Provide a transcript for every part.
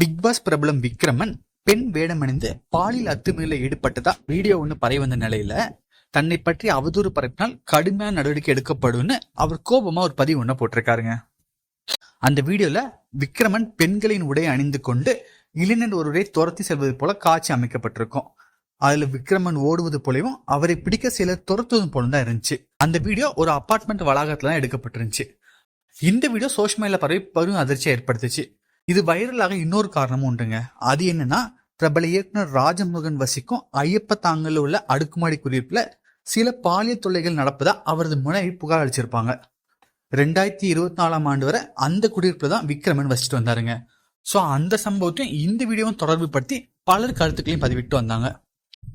Big pass பிரபலம் விக்ரமன் பெண் வேடமணிந்து பாலியல் அத்துமீறல ஈடுபட்டதா வீடியோ ஒன்று பரவி வந்த நிலையில தன்னை பற்றி அவதூறு பரப்பினால் கடுமையான நடவடிக்கை எடுக்கப்படும்னு அவர் கோபமா ஒரு பதிவு ஒன்று போட்டிருக்காருங்க. அந்த வீடியோல விக்ரமன் பெண்களின் உடை அணிந்து கொண்டு இளைஞர் ஒருவரை துரத்தி செல்வது போல காட்சி அமைக்கப்பட்டிருக்கும். அதுல விக்ரமன் ஓடுவது போலவும் அவரை பிடிக்க சிலர் துரத்துவது போல தான் இருந்துச்சு. அந்த வீடியோ ஒரு அபார்ட்மெண்ட் வளாகத்துல தான் எடுக்கப்பட்டிருந்துச்சு. இந்த வீடியோ சோஷியல் மீடியா பரவி பெரும் அதிர்ச்சியை ஏற்படுத்துச்சு. இது வைரலாக இன்னொரு காரணமும் உண்டுங்க. அது என்னன்னா பிரபல இயக்குனர் ராஜமுருகன் வசிக்கும் ஐயப்ப தாங்கல உள்ள அடுக்குமாடி குடியிருப்பில் சில பாலியல் தொல்லைகள் நடப்பதா அவரது முனைவி புகார் அளிச்சிருப்பாங்க. ரெண்டாயிரத்தி இருபத்தி நாலாம் ஆண்டு வரை அந்த குடியிருப்புல தான் விக்ரமன் வசிச்சுட்டு வந்தாருங்க. ஸோ அந்த சம்பவத்தையும் இந்த வீடியோவும் தொடர்பு படுத்தி பலர் கருத்துக்களையும் பதிவிட்டு வந்தாங்க.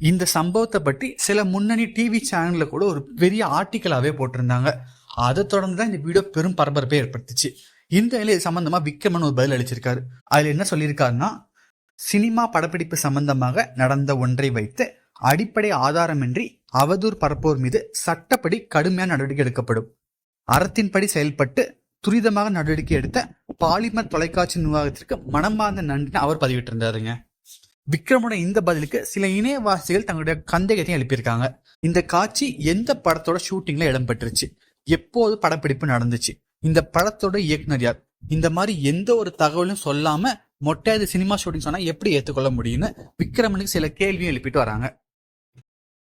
இந்த சம்பவத்தை பற்றி சில முன்னணி டிவி சேனல்ல கூட ஒரு பெரிய ஆர்டிக்கலாவே போட்டிருந்தாங்க. அதை தொடர்ந்து தான் இந்த வீடியோ பெரும் பரபரப்பை ஏற்படுத்துச்சு. இந்த நிலை சம்பந்தமா விக்ரமன் ஒரு பதில் அளிச்சிருக்காரு. அதுல என்ன சொல்லியிருக்காருன்னா சினிமா படப்பிடிப்பு சம்பந்தமாக நடந்த ஒன்றை வைத்து அடிப்படை ஆதாரமின்றி அவதூர் பரப்போர் மீது சட்டப்படி கடுமையான நடவடிக்கை எடுக்கப்படும். அறத்தின்படி செயல்பட்டு துரிதமாக நடவடிக்கை எடுத்த பாலிமர் தொலைக்காட்சி நிர்வாகத்திற்கு மனமார்ந்த நன்றின்னு அவர் பதிவிட்டிருந்தாருங்க. விக்ரமோட இந்த பதிலுக்கு சில இணையவாசிகள் தங்களுடைய சந்தேகத்தையும் எழுப்பியிருக்காங்க. இந்த காட்சி எந்த படத்தோட ஷூட்டிங்ல இடம்பெற்றுச்சு? எப்போது படப்பிடிப்பு நடந்துச்சு? இந்த படத்தோட இயக்குனர் யார்? இந்த மாதிரி எந்த ஒரு தகவலும் சொல்லாம மொட்டையாது சினிமா ஷூட்டிங் சொன்னா எப்படி ஏத்துக்கொள்ள முடியும்னு விக்ரமனுக்கு சில கேள்வியும் எழுப்பிட்டு வராங்க.